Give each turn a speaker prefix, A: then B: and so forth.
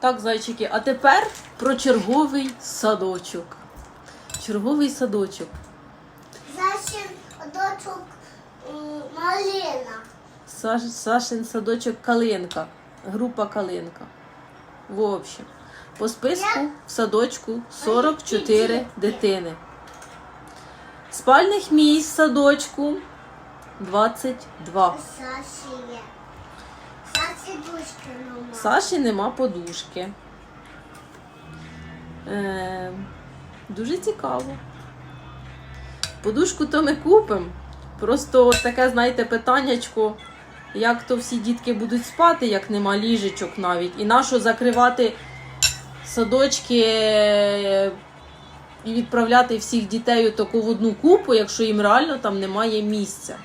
A: Так, зайчики, а тепер про черговий садочок. Черговий садочок.
B: Зашин дочок малина.
A: Саш, Сашин садочок Калинка. Група Калинка. В общем, по списку в садочку 44 дитини. Спальних місць в садочку 22.
B: Саші є. Саші дочки нема.
A: Саші нема подушки. Е, дуже цікаво. Подушку то ми купимо. Просто таке, знаєте, питаннячко, як то всі дітки будуть спати, як нема ліжечок навіть. І нащо закривати садочки е, і відправляти всіх дітей отаку в одну купу, якщо їм реально там немає місця.